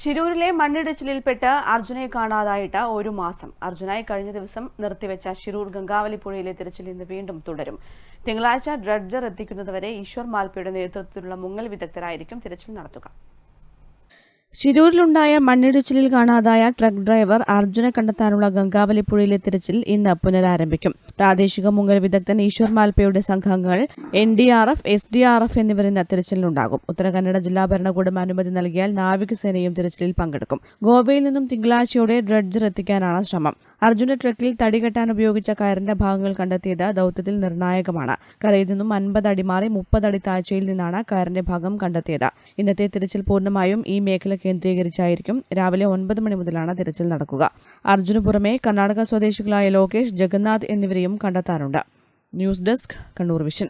ഷിരൂരിലെ മണ്ണിടിച്ചിലിൽപ്പെട്ട് അർജുനെ കാണാതായിട്ട് ഒരു മാസം. അർജുനായി കഴിഞ്ഞ ദിവസം നിർത്തിവെച്ച ഷിരൂർ ഗംഗാവലി പുഴയിലെ തിരച്ചിൽ ഇന്ന് വീണ്ടും തുടരും. തിങ്കളാഴ്ച ഡ്രഡ്ജർ എത്തിക്കുന്നതുവരെ ഈശ്വർ മാൽപ്പയുടെ നേതൃത്വത്തിലുള്ള മുങ്ങൽ വിദഗ്ധരായിരിക്കും തിരച്ചിൽ നടത്തുക. ശിരൂരിലുണ്ടായ മണ്ണിടിച്ചിലിൽ കാണാതായ ട്രക്ക് ഡ്രൈവർ അർജുനെ കണ്ടെത്താനുള്ള ഗംഗാവലി പുഴയിലെ തിരച്ചിൽ ഇന്ന് പുനരാരംഭിക്കും. പ്രാദേശിക മുങ്ങൽ വിദഗ്ധൻ ഈശ്വർ മാൽപ്പയുടെ സംഘങ്ങൾ N D R F S D R F എന്നിവർ ഇന്ന് തിരച്ചിലിനുണ്ടാകും ഉത്തരകന്നഡ ജില്ലാ ഭരണകൂടം അനുമതി നൽകിയാൽ നാവികസേനയും തിരച്ചിലിൽ പങ്കെടുക്കും. ഗോവയിൽ നിന്നും തിങ്കളാഴ്ചയോടെ ഡ്രഡ്ജർ എത്തിക്കാനാണ് ശ്രമം. അർജുന ട്രക്കിൽ തടികെട്ടാൻ ഉപയോഗിച്ച കയറിന്റെ ഭാഗങ്ങൾ കണ്ടെത്തിയത് ദൌത്യത്തിൽ നിർണായകമാണ്. കരയിൽ നിന്നും അൻപത് അടി മാറി മുപ്പത് അടി താഴ്ചയിൽ നിന്നാണ് കയറിന്റെ ഭാഗം കണ്ടെത്തിയത്. ഇന്നത്തെ തിരച്ചിൽ പൂർണമായും ഈ മേഖല കേന്ദ്രീകരിച്ചായിരിക്കും. രാവിലെ ഒൻപത് മണി മുതലാണ് തിരച്ചിൽ നടക്കുക. അർജുന് പുറമെ കർണാടക സ്വദേശികളായ ലോകേഷ് ജഗന്നാഥ് എന്നിവരെയും കണ്ടെത്താറുണ്ട്. News desk Kannur vision.